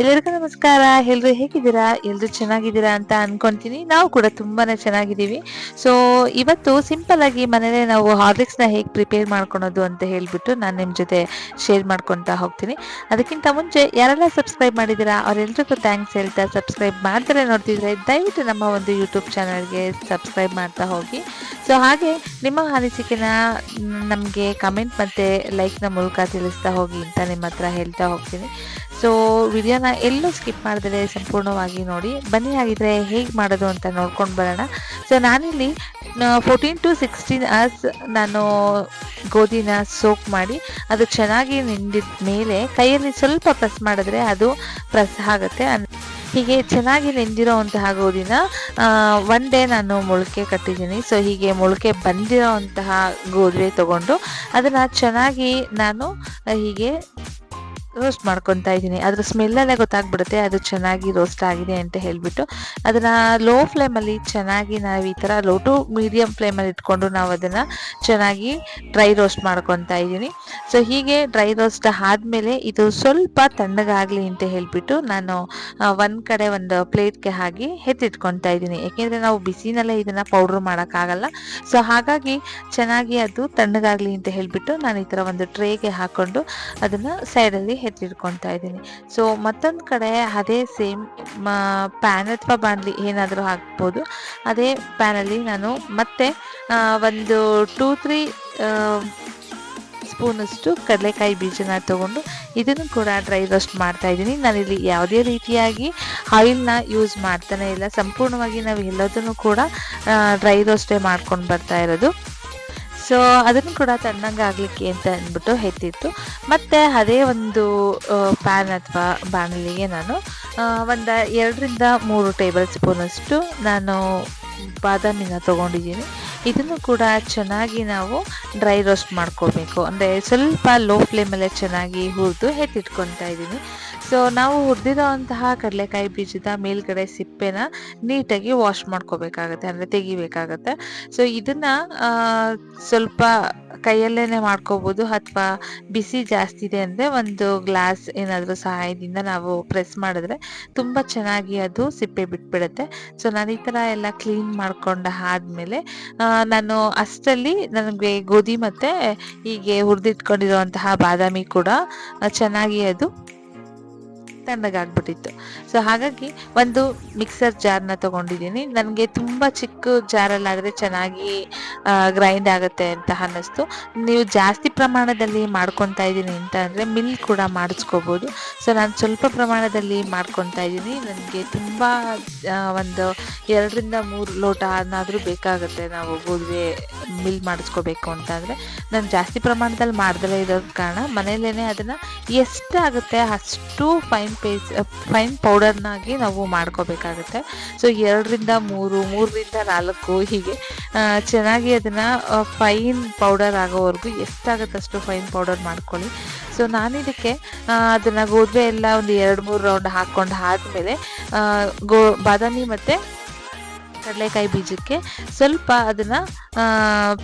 ಎಲ್ಲರಿಗೂ ನಮಸ್ಕಾರ. ಎಲ್ರು ಹೇಗಿದ್ದೀರಾ? ಎಲ್ಲರೂ ಚೆನ್ನಾಗಿದ್ದೀರಾ ಅಂತ ಅನ್ಕೊಂತೀನಿ. ನಾವು ಕೂಡ ತುಂಬಾನೇ ಚೆನ್ನಾಗಿದ್ದೀವಿ. ಸೊ ಇವತ್ತು ಸಿಂಪಲ್ ಆಗಿ ಮನೇಲೆ ನಾವು ಹಾರ್ಲಿಕ್ಸ್ನ ಹೇಗೆ ಪ್ರಿಪೇರ್ ಮಾಡ್ಕೊಳೋದು ಅಂತ ಹೇಳ್ಬಿಟ್ಟು ನಾನು ನಿಮ್ಮ ಜೊತೆ ಶೇರ್ ಮಾಡ್ಕೊತಾ ಹೋಗ್ತೀನಿ. ಅದಕ್ಕಿಂತ ಮುಂಚೆ ಯಾರೆಲ್ಲ ಸಬ್ಸ್ಕ್ರೈಬ್ ಮಾಡಿದ್ದೀರಾ ಅವರೆಲ್ರಿಗೂ ಥ್ಯಾಂಕ್ಸ್ ಹೇಳ್ತಾ ಸಬ್ಸ್ಕ್ರೈಬ್ ಮಾಡ್ತಾರೆ ನೋಡ್ತಿದ್ರೆ ದಯವಿಟ್ಟು ನಮ್ಮ ಒಂದು ಯೂಟ್ಯೂಬ್ ಚಾನಲ್ಗೆ ಸಬ್ಸ್ಕ್ರೈಬ್ ಮಾಡ್ತಾ ಹೋಗಿ. ಸೊ ಹಾಗೆ ನಿಮ್ಮ ಅನಿಸಿಕೆನ ನಮಗೆ ಕಮೆಂಟ್ ಮತ್ತೆ ಲೈಕ್ನ ಮೂಲಕ ತಿಳಿಸ್ತಾ ಹೋಗಿ ಅಂತ ನಿಮ್ಮ ಹತ್ರ ಹೇಳ್ತಾ ಹೋಗ್ತೀನಿ. ಸೊ ವಿಡಿಯೋನ ಎಲ್ಲೂ ಸ್ಕಿಪ್ ಮಾಡಿದ್ರೆ ಸಂಪೂರ್ಣವಾಗಿ ನೋಡಿ. ಬನ್ನಿ ಹಾಗಿದ್ರೆ ಹೇಗೆ ಮಾಡೋದು ಅಂತ ನೋಡ್ಕೊಂಡು ಬರೋಣ. ಸೊ ನಾನಿಲ್ಲಿ ಫೋರ್ಟೀನ್ ಟು ಸಿಕ್ಸ್ಟೀನ್ ಅವರ್ಸ್ ನಾನು ಗೋಧಿನ ಸೋಕ್ ಮಾಡಿ, ಅದು ಚೆನ್ನಾಗಿ ನಿಂದಿದ ಮೇಲೆ ಕೈಯಲ್ಲಿ ಸ್ವಲ್ಪ ಪ್ರೆಸ್ ಮಾಡಿದ್ರೆ ಅದು ಪ್ರೆಸ್ ಆಗುತ್ತೆ. ಹೀಗೆ ಚೆನ್ನಾಗಿ ನೆಂದಿರೋವಂತಹ ಗೋಧಿನ ಒನ್ ಡೇ ನಾನು ಮೊಳಕೆ ಕಟ್ಟಿದ್ದೀನಿ. ಸೊ ಹೀಗೆ ಮೊಳಕೆ ಬಂದಿರೋವಂತಹ ಗೋಧಿ ತಗೊಂಡು, ಅದನ್ನು ಚೆನ್ನಾಗಿ ನಾನು, ಹೀಗೆ ರೋಸ್ಟ್ ಮಾಡ್ಕೊತಾ ಇದ್ದೀನಿ. ಅದ್ರ ಸ್ಮೆಲ್ಲಲ್ಲೇ ಗೊತ್ತಾಗ್ಬಿಡುತ್ತೆ, ಅದು ಚೆನ್ನಾಗಿ ರೋಸ್ಟ್ ಆಗಿದೆ ಅಂತ ಹೇಳ್ಬಿಟ್ಟು. ಅದನ್ನ ಲೋ ಫ್ಲೇಮಲ್ಲಿ ಚೆನ್ನಾಗಿ ನಾವು ಈ ಥರ ಲೋ ಟು ಮೀಡಿಯಂ ಫ್ಲೇಮಲ್ಲಿ ಇಟ್ಕೊಂಡು ನಾವು ಅದನ್ನ ಚೆನ್ನಾಗಿ ಡ್ರೈ ರೋಸ್ಟ್ ಮಾಡ್ಕೊತಾ ಇದ್ದೀನಿ. ಸೊ ಹೀಗೆ ಡ್ರೈ ರೋಸ್ಟ್ ಆದಮೇಲೆ ಇದು ಸ್ವಲ್ಪ ತಣ್ಣಗಾಗಲಿ ಅಂತ ಹೇಳ್ಬಿಟ್ಟು ನಾನು ಒಂದು ಕಡೆ ಒಂದು ಪ್ಲೇಟ್ಗೆ ಹಾಕಿ ಎತ್ತಿಟ್ಕೊತಾ ಇದ್ದೀನಿ. ಯಾಕೆಂದ್ರೆ ನಾವು ಬಿಸಿನಲ್ಲೇ ಇದನ್ನ ಪೌಡ್ರ್ ಮಾಡೋಕ್ಕಾಗಲ್ಲ. ಸೊ ಹಾಗಾಗಿ ಚೆನ್ನಾಗಿ ಅದು ತಣ್ಣಗಾಗ್ಲಿ ಅಂತ ಹೇಳ್ಬಿಟ್ಟು ನಾನು ಈ ಥರ ಒಂದು ಟ್ರೇಗೆ ಹಾಕೊಂಡು ಅದನ್ನ ಸೈಡಲ್ಲಿ ಎತ್ತಿಟ್ಕೊತಾ ಇದ್ದೀನಿ. ಸೊ ಮತ್ತೊಂದು ಕಡೆ ಅದೇ ಸೇಮ್ ಪ್ಯಾನ್ ಅಥವಾ ಬಾಣಲಿ ಏನಾದರೂ ಹಾಕ್ಬೋದು. ಅದೇ ಪ್ಯಾನಲ್ಲಿ ನಾನು ಮತ್ತೆ ಒಂದು ಟೂ ತ್ರೀ ಸ್ಪೂನಷ್ಟು ಕಡಲೆಕಾಯಿ ಬೀಜನ ತಗೊಂಡು ಇದನ್ನು ಕೂಡ ಡ್ರೈ ರೋಸ್ಟ್ ಮಾಡ್ತಾ ಇದ್ದೀನಿ. ನಾನಿಲ್ಲಿ ಯಾವುದೇ ರೀತಿಯಾಗಿ ಆಯಿಲ್ನ ಯೂಸ್ ಮಾಡ್ತಾನೆ ಇಲ್ಲ. ಸಂಪೂರ್ಣವಾಗಿ ನಾವು ಎಲ್ಲದನ್ನು ಕೂಡ ಡ್ರೈ ರೋಸ್ಟೇ ಮಾಡ್ಕೊಂಡು ಬರ್ತಾ ಇರೋದು. ಸೊ ಅದನ್ನು ಕೂಡ ತಣ್ಣಗೆ ಆಗಲಿಕ್ಕೆ ಅಂತ ಅಂದ್ಬಿಟ್ಟು ಎತ್ತಿತ್ತು ಮತ್ತು ಅದೇ ಒಂದು ಪ್ಯಾನ್ ಅಥವಾ ಬಾಣಲಿಗೆ ನಾನು ಒಂದು ಎರಡರಿಂದ ಮೂರು ಟೇಬಲ್ ಸ್ಪೂನಷ್ಟು ನಾನು ಬಾದಾಮಿನ ತೊಗೊಂಡಿದ್ದೀನಿ. ಇದನ್ನು ಕೂಡ ಚೆನ್ನಾಗಿ ನಾವು ಡ್ರೈ ರೋಸ್ಟ್ ಮಾಡ್ಕೋಬೇಕು. ಅಂದರೆ ಸ್ವಲ್ಪ ಲೋ ಫ್ಲೇಮಲ್ಲೇ ಚೆನ್ನಾಗಿ ಹುರಿದು ಎತ್ತಿಟ್ಕೊತಾ ಇದ್ದೀನಿ. ಸೊ ನಾವು ಹುರಿದಿರೋ ಅಂತಹ ಕಡಲೆಕಾಯಿ ಬೀಜದ ಮೇಲ್ಗಡೆ ಸಿಪ್ಪೆನ ನೀಟಾಗಿ ವಾಶ್ ಮಾಡ್ಕೋಬೇಕಾಗತ್ತೆ, ಅಂದರೆ ತೆಗಿಬೇಕಾಗತ್ತೆ. ಸೊ ಇದನ್ನ ಸ್ವಲ್ಪ ಕೈಯಲ್ಲೇನೆ ಮಾಡ್ಕೋಬೋದು ಅಥವಾ ಬಿಸಿ ಜಾಸ್ತಿ ಇದೆ ಅಂದರೆ ಒಂದು ಗ್ಲಾಸ್ ಏನಾದರೂ ಸಹಾಯದಿಂದ ನಾವು ಪ್ರೆಸ್ ಮಾಡಿದ್ರೆ ತುಂಬ ಚೆನ್ನಾಗಿ ಅದು ಸಿಪ್ಪೆ ಬಿಟ್ಬಿಡುತ್ತೆ. ಸೊ ನಾನು ಈ ಥರ ಎಲ್ಲ ಕ್ಲೀನ್ ಮಾಡ್ಕೊಂಡ ಆದ್ಮೇಲೆ ನಾನು ಅಷ್ಟರಲ್ಲಿ ನನಗೆ ಗೋಧಿ ಮತ್ತೆ ಹೀಗೆ ಹುರಿದಿಟ್ಕೊಂಡಿರುವಂತಹ ಬಾದಾಮಿ ಕೂಡ ಚೆನ್ನಾಗಿ ಅದು ತಣ್ಣಗಾಗ್ಬಿಟ್ಟಿತ್ತು ಸೊ ಹಾಗಾಗಿ ಒಂದು ಮಿಕ್ಸರ್ ಜಾರ್ನ ತಗೊಂಡಿದ್ದೀನಿ. ನನಗೆ ತುಂಬ ಚಿಕ್ಕ ಜಾರಲ್ಲಾದರೆ ಚೆನ್ನಾಗಿ ಗ್ರೈಂಡ್ ಆಗುತ್ತೆ ಅಂತ ಅನ್ನಿಸ್ತು. ನೀವು ಜಾಸ್ತಿ ಪ್ರಮಾಣದಲ್ಲಿ ಮಾಡ್ಕೊತಾ ಇದ್ದೀನಿ ಅಂತ ಅಂದರೆ ಮಿಲ್ ಕೂಡ ಮಾಡಿಸ್ಕೋಬೋದು. ಸೊ ನಾನು ಸ್ವಲ್ಪ ಪ್ರಮಾಣದಲ್ಲಿ ಮಾಡ್ಕೊತಾ ಇದ್ದೀನಿ. ನನಗೆ ತುಂಬ ಒಂದು ಎರಡರಿಂದ ಮೂರು ಲೋಟ ಅನ್ನಾದರೂ ಬೇಕಾಗುತ್ತೆ ನಾವು ಗೋಧಿ ಮಿಲ್ ಮಾಡಿಸ್ಕೋಬೇಕು ಅಂತ ಅಂದರೆ. ನಾನು ಜಾಸ್ತಿ ಪ್ರಮಾಣದಲ್ಲಿ ಮಾಡ್ದಲೇ ಇರೋ ಕಾರಣ ಮನೆಯಲ್ಲೇ ಅದನ್ನು ಎಷ್ಟಾಗುತ್ತೆ ಅಷ್ಟು ಫೈನ್ ಪೇಸ್ಟ್ ಫೈನ್ ಪೌಡರ್ನಾಗಿ ನಾವು ಮಾಡ್ಕೋಬೇಕಾಗುತ್ತೆ. ಸೊ ಎರಡರಿಂದ ಮೂರು, ಮೂರರಿಂದ ನಾಲ್ಕು ಹೀಗೆ ಚೆನ್ನಾಗಿ ಅದನ್ನು ಫೈನ್ ಪೌಡರ್ ಆಗೋವರೆಗೂ ಎಷ್ಟಾಗುತ್ತೆ ಅಷ್ಟು ಫೈನ್ ಪೌಡರ್ ಮಾಡ್ಕೊಳ್ಳಿ. ಸೊ ನಾನಿದಕ್ಕೆ ಅದನ್ನ ಗೋಧಿ ಎಲ್ಲ ಒಂದು ಎರಡು, ಮೂರು ರೌಂಡ್ ಹಾಕ್ಕೊಂಡು ಆದಮೇಲೆ ಗೋ, ಬಾದಾಮಿ ಮತ್ತು ಕಡಲೆಕಾಯಿ ಬೀಜಕ್ಕೆ ಸ್ವಲ್ಪ ಅದನ್ನ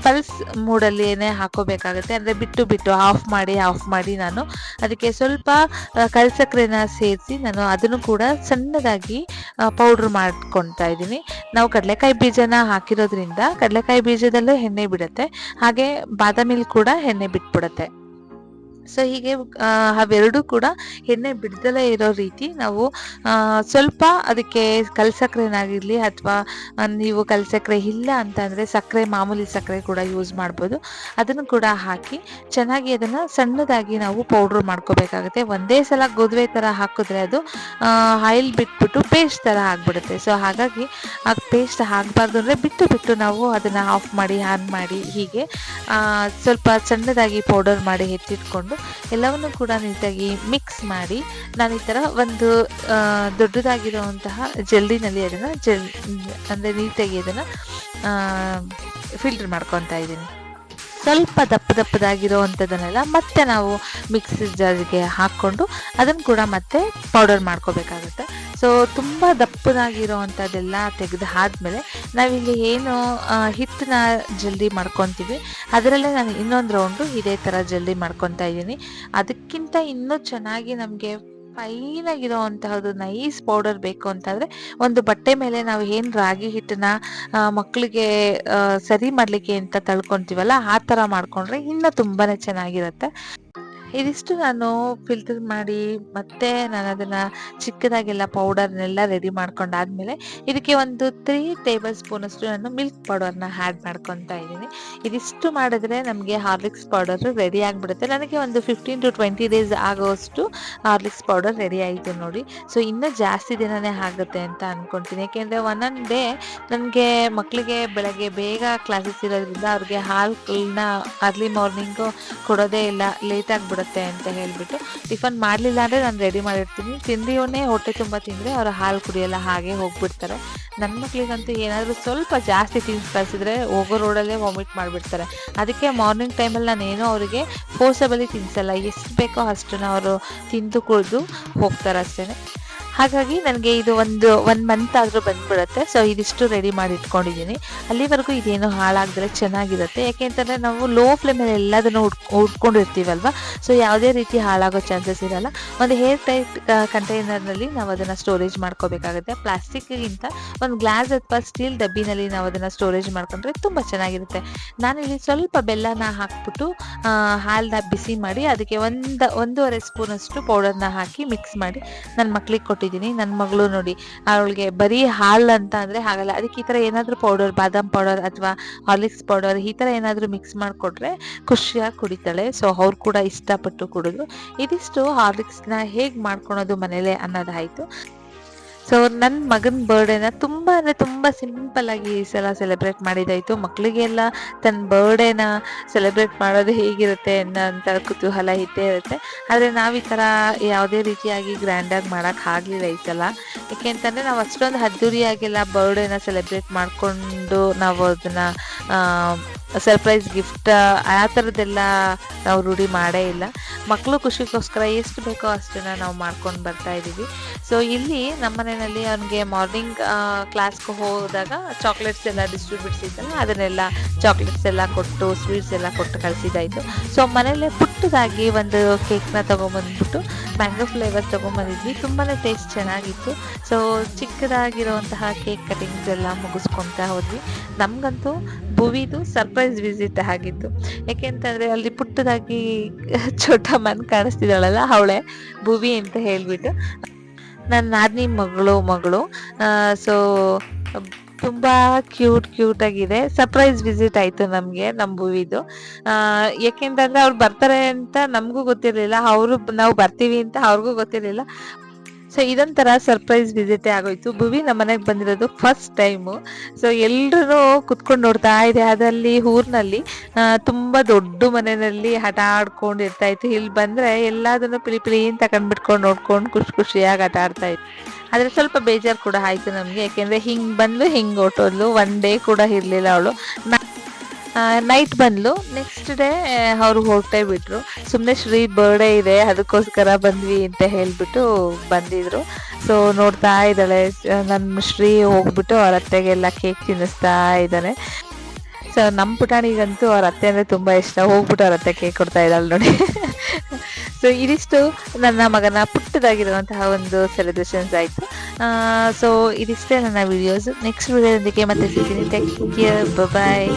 ಪಲ್ಸ್ ಮೂಡಲ್ಲಿನೇ ಹಾಕೋಬೇಕಾಗುತ್ತೆ, ಅಂದರೆ ಬಿಟ್ಟು ಬಿಟ್ಟು ಆಫ್ ಮಾಡಿ ಆಫ್ ಮಾಡಿ ನಾನು ಅದಕ್ಕೆ ಸ್ವಲ್ಪ ಕಲ್ಸಕ್ರೆನ ಸೇರಿಸಿ ನಾನು ಅದನ್ನು ಕೂಡ ಸಣ್ಣದಾಗಿ ಪೌಡ್ರ್ ಮಾಡ್ಕೊತಾ ಇದ್ದೀನಿ. ನಾವು ಕಡಲೆಕಾಯಿ ಬೀಜನ ಹಾಕಿರೋದ್ರಿಂದ ಕಡಲೆಕಾಯಿ ಬೀಜದಲ್ಲೂ ಎಣ್ಣೆ ಬಿಡುತ್ತೆ, ಹಾಗೆ ಬಾದಾಮಿಲ್ ಕೂಡ ಎಣ್ಣೆ ಬಿಟ್ಬಿಡುತ್ತೆ. ಸೊ ಹೀಗೆ ಅವೆರಡೂ ಕೂಡ ಎಣ್ಣೆ ಬಿಡ್ದಲೇ ಇರೋ ರೀತಿ ನಾವು ಸ್ವಲ್ಪ ಅದಕ್ಕೆ ಕಲ್ಸಕ್ರೆನಾಗಿರಲಿ ಅಥವಾ ನೀವು ಕಲ್ಸಕ್ರೆ ಇಲ್ಲ ಅಂತ ಅಂದರೆ ಸಕ್ಕರೆ, ಮಾಮೂಲಿ ಸಕ್ಕರೆ ಕೂಡ ಯೂಸ್ ಮಾಡ್ಬೋದು. ಅದನ್ನು ಕೂಡ ಹಾಕಿ ಚೆನ್ನಾಗಿ ಅದನ್ನು ಸಣ್ಣದಾಗಿ ನಾವು ಪೌಡ್ರ್ ಮಾಡ್ಕೋಬೇಕಾಗುತ್ತೆ. ಒಂದೇ ಸಲ ಗೋಧುವೆ ಥರ ಹಾಕಿದ್ರೆ ಅದು ಆಯಿಲ್ ಬಿಟ್ಬಿಟ್ಟು ಪೇಸ್ಟ್ ಥರ ಆಗ್ಬಿಡುತ್ತೆ. ಸೊ ಹಾಗಾಗಿ ಆ ಪೇಸ್ಟ್ ಆಗಬಾರ್ದು ಅಂದರೆ ಬಿಟ್ಟು ಬಿಟ್ಟು ನಾವು ಅದನ್ನು ಆಫ್ ಮಾಡಿ ಆನ್ ಮಾಡಿ ಹೀಗೆ ಸ್ವಲ್ಪ ಸಣ್ಣದಾಗಿ ಪೌಡರ್ ಮಾಡಿ ಎತ್ತಿಟ್ಕೊಂಡು ಎಲ್ಲವನ್ನು ಕೂಡ ನೀಟಾಗಿ ಮಿಕ್ಸ್ ಮಾಡಿ ನಾನು ಈ ಥರ ಒಂದು ದೊಡ್ಡದಾಗಿರುವಂತಹ ಜಲ್ದಿನಲ್ಲಿ ಅದನ್ನು ಜಲ್, ಅಂದರೆ ನೀಟಾಗಿ ಅದನ್ನು ಫಿಲ್ಟರ್ ಮಾಡ್ಕೊತಾ ಇದ್ದೀನಿ. ಸ್ವಲ್ಪ ದಪ್ಪ ದಪ್ಪದಾಗಿರೋವಂಥದ್ದನ್ನೆಲ್ಲ ಮತ್ತೆ ನಾವು ಮಿಕ್ಸಿ ಜಾರಿಗೆ ಹಾಕ್ಕೊಂಡು ಅದನ್ನು ಕೂಡ ಮತ್ತೆ ಪೌಡರ್ ಮಾಡ್ಕೋಬೇಕಾಗುತ್ತೆ. ಸೊ ತುಂಬ ದಪ್ಪದಾಗಿರೋವಂಥದ್ದೆಲ್ಲ ತೆಗೆದು ಆದಮೇಲೆ ನಾವಿಲ್ಲಿ ಏನು ಹಿಟ್ಟನ್ನ ಜಲ್ದಿ ಮಾಡ್ಕೊತೀವಿ. ಅದರಲ್ಲೇ ನಾನು ಇನ್ನೊಂದು ರೌಂಡು ಇದೇ ಥರ ಜಲ್ದಿ ಮಾಡ್ಕೊತಾ ಇದ್ದೀನಿ. ಅದಕ್ಕಿಂತ ಇನ್ನೂ ಚೆನ್ನಾಗಿ ನಮಗೆ ಫೈನ್ ಆಗಿರೋವಂತಹದ್ದು ನೈಸ್ ಪೌಡರ್ ಬೇಕು ಅಂತಂದ್ರೆ ಒಂದು ಬಟ್ಟೆ ಮೇಲೆ ನಾವು ಏನು ರಾಗಿ ಹಿಟ್ಟನ್ನ ಮಕ್ಕಳಿಗೆ ಸರಿ ಮಾಡ್ಲಿಕ್ಕೆ ಅಂತ ತಳ್ಕೊಂತೀವಲ್ಲ, ಆ ತರ ಮಾಡ್ಕೊಂಡ್ರೆ ಇನ್ನೂ ತುಂಬಾನೇ ಚೆನ್ನಾಗಿರುತ್ತೆ. ಇದಿಷ್ಟು ನಾನು ಫಿಲ್ಟರ್ ಮಾಡಿ ಮತ್ತೆ ನಾನು ಅದನ್ನ ಚಿಕ್ಕದಾಗೆಲ್ಲ ಪೌಡರ್ನೆಲ್ಲ ರೆಡಿ ಮಾಡ್ಕೊಂಡಾದ್ಮೇಲೆ ಇದಕ್ಕೆ ಒಂದು ತ್ರೀ ಟೇಬಲ್ ಸ್ಪೂನ್ ಅಷ್ಟು ನಾನು ಮಿಲ್ಕ್ ಪೌಡರ್ನ ಆ್ಯಡ್ ಮಾಡ್ಕೊತಾ ಇದ್ದೀನಿ. ಇದಿಷ್ಟು ಮಾಡಿದ್ರೆ ನಮಗೆ ಹಾರ್ಲಿಕ್ಸ್ ಪೌಡರ್ ರೆಡಿ ಆಗಿಬಿಡುತ್ತೆ. ನನಗೆ ಒಂದು ಫಿಫ್ಟೀನ್ ಟು ಟ್ವೆಂಟಿ ಡೇಸ್ ಆಗೋಷ್ಟು ಹಾರ್ಲಿಕ್ಸ್ ಪೌಡರ್ ರೆಡಿ ಆಯಿತು ನೋಡಿ. ಸೊ ಇನ್ನೂ ಜಾಸ್ತಿ ದಿನನೇ ಆಗುತ್ತೆ ಅಂತ ಅನ್ಕೊಂತೀನಿ. ಯಾಕೆಂದರೆ ಒಂದೊಂದು ಡೇ ನನಗೆ ಮಕ್ಕಳಿಗೆ ಬೆಳಗ್ಗೆ ಬೇಗ ಕ್ಲಾಸಸ್ ಇರೋದ್ರಿಂದ ಅವ್ರಿಗೆ ಹಾಲನ್ನ ಅರ್ಲಿ ಮಾರ್ನಿಂಗು ಕೊಡೋದೇ ಇಲ್ಲ ಲೇಟ್ ಆಗಿಬಿಡುತ್ತೆ. ಅಂತ ಹೇಳ್ಬಿಟ್ಟು ಟಿಫನ್ ಮಾಡಲಿಲ್ಲ ಅಂದರೆ ನಾನು ರೆಡಿ ಮಾಡಿರ್ತೀನಿ. ತಿಂದಿಯವನ್ನೇ ಹೊಟ್ಟೆ ತುಂಬ ತಿಂದರೆ ಅವರು ಹಾಲು ಕುಡಿಯಲ್ಲ, ಹಾಗೆ ಹೋಗ್ಬಿಡ್ತಾರೆ. ನನ್ನ ಮಕ್ಕಳಿಗಂತೂ ಏನಾದರೂ ಸ್ವಲ್ಪ ಜಾಸ್ತಿ ತಿನ್ಸ್ ಕಳಿಸಿದ್ರೆ ಹೋಗೋ ರೋಡಲ್ಲೇ ವಾಮಿಟ್ ಮಾಡಿಬಿಡ್ತಾರೆ. ಅದಕ್ಕೆ ಮಾರ್ನಿಂಗ್ ಟೈಮಲ್ಲಿ ನಾನು ಏನೋ ಅವರಿಗೆ ಫೋರ್ಸಬಲಿ ತಿನ್ಸಲ್ಲ. ಎಷ್ಟು ಬೇಕೋ ಅಷ್ಟನ್ನು ಅವರು ತಿಂದು ಕುಡಿದು ಹೋಗ್ತಾರೆ ಅಷ್ಟೇ ಹಾಗಾಗಿ ನನಗೆ ಇದು ಒಂದು ಒನ್ ಮಂತ್ ಆದರೂ ಬಂದ್ಬಿಡುತ್ತೆ. ಸೊ ಇದಿಷ್ಟು ರೆಡಿ ಮಾಡಿ ಇಟ್ಕೊಂಡಿದ್ದೀನಿ. ಅಲ್ಲಿವರೆಗೂ ಇದೇನು ಹಾಳಾಗದ್ರೆ ಚೆನ್ನಾಗಿರುತ್ತೆ. ಯಾಕೆ ಅಂತಂದರೆ ನಾವು ಲೋ ಫ್ಲೇಮಲ್ಲಿ ಎಲ್ಲದನ್ನು ಉಟ್ ಉಟ್ಕೊಂಡಿರ್ತೀವಲ್ವ ಸೊ ಯಾವುದೇ ರೀತಿ ಹಾಳಾಗೋ ಚಾನ್ಸಸ್ ಇರಲ್ಲ. ಒಂದು ಹೇರ್ ಟೈಟ್ ಕಂಟೈನರ್ನಲ್ಲಿ ನಾವು ಅದನ್ನು ಸ್ಟೋರೇಜ್ ಮಾಡ್ಕೋಬೇಕಾಗುತ್ತೆ. ಪ್ಲಾಸ್ಟಿಕ್ಗಿಂತ ಒಂದು ಗ್ಲಾಸ್ ಅಥವಾ ಸ್ಟೀಲ್ ಡಬ್ಬಿನಲ್ಲಿ ನಾವು ಅದನ್ನು ಸ್ಟೋರೇಜ್ ಮಾಡ್ಕೊಂಡ್ರೆ ತುಂಬ ಚೆನ್ನಾಗಿರುತ್ತೆ. ನಾನಿಲ್ಲಿ ಸ್ವಲ್ಪ ಬೆಲ್ಲನ ಹಾಕ್ಬಿಟ್ಟು ಹಾಲನ್ನ ಬಿಸಿ ಮಾಡಿ, ಅದಕ್ಕೆ ಒಂದು, ಒಂದೂವರೆ ಸ್ಪೂನಷ್ಟು ಪೌಡರ್ನ ಹಾಕಿ ಮಿಕ್ಸ್ ಮಾಡಿ ನನ್ನ ಮಕ್ಳಿಗೆ ಕೊಟ್ಟಿದ್ದೀನಿ. ನನ್ನ ಮಗಳು ನೋಡಿ, ಅವಳಿಗೆ ಬರೀ ಹಾಲು ಅಂತ ಅಂದರೆ ಹಾಗಲ್ಲ. ಅದಕ್ಕೆ ಈ ಥರ ಏನಾದರೂ ಪೌಡರ್ ಬಾದಾಮ್ ಪೌಡರ್ ಅಥವಾ ಹಾರ್ಲಿಕ್ಸ್ ಪೌಡರ್ ಈ ಥರ ಏನಾದರೂ ಮಿಕ್ಸ್ ಮಾಡಿಕೊಟ್ರೆ ಖುಷಿಯಾಗಿ ಕುಡಿತಾಳೆ. ಸೊ ಅವ್ರು ಕೂಡ ಇಷ್ಟಪಟ್ಟು ಕುಡಿದ್ರು. ಇದಿಷ್ಟು ಹಾರ್ಲಿಕ್ಸ್ನ ಹೇಗೆ ಮಾಡ್ಕೊಳೋದು ಮನೇಲೆ ಅನ್ನೋದಾಯಿತು. ಸೊ ನನ್ನ ಮಗನ ಬರ್ಡೇನ ತುಂಬ ಅಂದರೆ ತುಂಬ ಆಗಿ ಈ ಸಲ ಸೆಲೆಬ್ರೇಟ್ ಮಾಡಿದಾಯಿತು. ಮಕ್ಕಳಿಗೆಲ್ಲ ತನ್ನ ಬರ್ಡೇನ ಸೆಲೆಬ್ರೇಟ್ ಮಾಡೋದು ಹೇಗಿರುತ್ತೆ ಅನ್ನೋಂಥ ಕುತೂಹಲ ಇದ್ದೇ ಇರುತ್ತೆ. ಆದರೆ ನಾವು ಈ ಥರ ಯಾವುದೇ ರೀತಿಯಾಗಿ ಗ್ರ್ಯಾಂಡಾಗಿ ಆಗಲಿಲ್ಲ ಈ ಸಲ. ಯಾಕೆ ಅಂತಂದರೆ ನಾವು ಅಷ್ಟೊಂದು ಅದ್ದೂರಿಯಾಗೆಲ್ಲ ಬರ್ಡೇನ ಸೆಲೆಬ್ರೇಟ್ ಮಾಡಿಕೊಂಡು ನಾವು ಅದನ್ನು ಸರ್ಪ್ರೈಸ್ ಗಿಫ್ಟ್ ಆ ಥರದ್ದೆಲ್ಲ ನಾವು ರೂಢಿ ಮಾಡೇ ಇಲ್ಲ. ಮಕ್ಕಳು ಖುಷಿಗೋಸ್ಕರ ಎಷ್ಟು ಬೇಕೋ ಅಷ್ಟನ್ನು ನಾವು ಮಾಡ್ಕೊಂಡು ಬರ್ತಾ ಇದ್ದೀವಿ ಸೊ ಇಲ್ಲಿ ನಮ್ಮ ಮನೆಯಲ್ಲಿ ಅವನಿಗೆ ಮಾರ್ನಿಂಗ್ ಕ್ಲಾಸ್ಗೆ ಹೋದಾಗ ಚಾಕ್ಲೇಟ್ಸ್ ಎಲ್ಲ ಡಿಸ್ಟ್ರಿಬ್ಯೂಟ್ಸ್ ಇತ್ತಲ್ಲ ಅದನ್ನೆಲ್ಲ ಚಾಕ್ಲೇಟ್ಸ್ ಎಲ್ಲ ಕೊಟ್ಟು ಸ್ವೀಟ್ಸ್ ಎಲ್ಲ ಕೊಟ್ಟು ಕಳಿಸಿದಾಯಿತು ಸೊ ಮನೇಲೆ ಪುಟ್ಟದಾಗಿ ಒಂದು ಕೇಕ್ನ ತೊಗೊಂಬಂದ್ಬಿಟ್ಟು ಮ್ಯಾಂಗೋ ಫ್ಲೇವರ್ ತೊಗೊಂಬಂದಿದ್ವಿ. ತುಂಬಾ ಟೇಸ್ಟ್ ಚೆನ್ನಾಗಿತ್ತು. ಸೊ ಚಿಕ್ಕದಾಗಿರುವಂತಹ ಕೇಕ್ ಕಟಿಂಗ್ಸ್ ಎಲ್ಲ ಮುಗಿಸ್ಕೊತಾ ಹೋದ್ವಿ. ನಮಗಂತೂ ಭುವಿದು ಸರ್ಪ್ರೈಸ್ ವಿಸಿಟ್ ಆಗಿತ್ತು. ಯಾಕೆಂತಂದರೆ ಅಲ್ಲಿ ಪುಟ್ಟದಾಗಿ ಚೋಟ ಮನ್ ಕಾಣಿಸ್ತಿದ್ದಾಳಲ್ಲ, ಅವಳೆ ಭುವಿ ಅಂತ ಹೇಳ್ಬಿಟ್ಟು. ನನ್ನ ನಾದಿನಿ ಮಗಳು ಮಗಳು. ಸೊ ತುಂಬ ಕ್ಯೂಟ್ ಕ್ಯೂಟ್ ಆಗಿದೆ. ಸರ್ಪ್ರೈಸ್ ವಿಸಿಟ್ ಆಯಿತು ನಮಗೆ ನಮ್ಮ ಭೂವಿದು. ಯಾಕೆಂತಂದ್ರೆ ಅವ್ರು ಬರ್ತಾರೆ ಅಂತ ನಮಗೂ ಗೊತ್ತಿರಲಿಲ್ಲ. ಅವರು ನಾವು ಬರ್ತೀವಿ ಅಂತ ಅವ್ರಿಗೂ ಗೊತ್ತಿರಲಿಲ್ಲ. ಸೊ ಇದೊಂಥರ ಸರ್ಪ್ರೈಸ್ ವಿಸಿಟೇ ಆಗೋಯ್ತು. ಭುವಿ ನಮ್ಮ ಮನೆಗೆ ಬಂದಿರೋದು ಫಸ್ಟ್ ಟೈಮು ಸೊ ಎಲ್ಲರೂ ಕುತ್ಕೊಂಡು ನೋಡ್ತಾ ಇದೆ. ಅದಲ್ಲಿ ಊರಿನಲ್ಲಿ ತುಂಬ ದೊಡ್ಡ ಮನೆಯಲ್ಲಿ ಆಟ ಆಡ್ಕೊಂಡು ಇರ್ತಾ ಇತ್ತು. ಇಲ್ಲಿ ಬಂದರೆ ಎಲ್ಲದನ್ನು ಪಿಲಿ ಪಿಲಿ ಅಂತ ಕಂಡ್ಬಿಟ್ಕೊಂಡು ನೋಡ್ಕೊಂಡು ಖುಷಿ ಖುಷಿಯಾಗಿ ಆಟ ಆಡ್ತಾ ಇತ್ತು. ಆದರೆ ಸ್ವಲ್ಪ ಬೇಜಾರು ಕೂಡ ಆಯಿತು ನಮಗೆ. ಯಾಕೆಂದರೆ ಹಿಂಗೆ ಬಂದ್ಲು, ಹಿಂಗೆ ಹೊಟ್ಟೋದ್ಲು ಒನ್ ಡೇ ಕೂಡ ಇರಲಿಲ್ಲ ಅವಳು. ನೈಟ್ ಬಂದ್ಲು. ನೆಕ್ಸ್ಟ್ ಡೇ ಅವ್ರು ಹೋಗ್ತಾ ಬಿಟ್ರು ಸುಮ್ಮನೆ ಶ್ರೀ ಬರ್ಡೇ ಇದೆ, ಅದಕ್ಕೋಸ್ಕರ ಬಂದ್ವಿ ಅಂತ ಹೇಳ್ಬಿಟ್ಟು ಬಂದಿದ್ರು. ಸೊ ನೋಡ್ತಾ ಇದ್ದಾಳೆ. ನನ್ನ ಶ್ರೀ ಹೋಗ್ಬಿಟ್ಟು ಅವ್ರ ಅತ್ತೆಗೆಲ್ಲ ಕೇಕ್ ತಿನ್ನಿಸ್ತಾ ಇದ್ದಾನೆ. ಸೊ ನಮ್ಮ ಪುಟಾಣಿಗಂತೂ ಅವ್ರ ಅತ್ತೆ ಅಂದರೆ ತುಂಬ ಇಷ್ಟ. ಹೋಗ್ಬಿಟ್ಟು ಅವ್ರ ಅತ್ತೆ ಕೇಕ್ ಕೊಡ್ತಾ ಇದ್ದಾಳೆ ನೋಡಿ. ಸೊ ಇದಿಷ್ಟು ನನ್ನ ಮಗನ ಪುಟ್ಟದಾಗಿರುವಂತಹ ಒಂದು ಸೆಲೆಬ್ರೇಷನ್ಸ್ ಆಯಿತು. ಸೊ ಇದಿಷ್ಟೇ ನನ್ನ ವಿಡಿಯೋಸ್ ನೆಕ್ಸ್ಟ್ ವಿಡಿಯೋದೊಂದಿಗೆ ಮತ್ತೆ ಸಿಗ್ತೀನಿ. Take care bye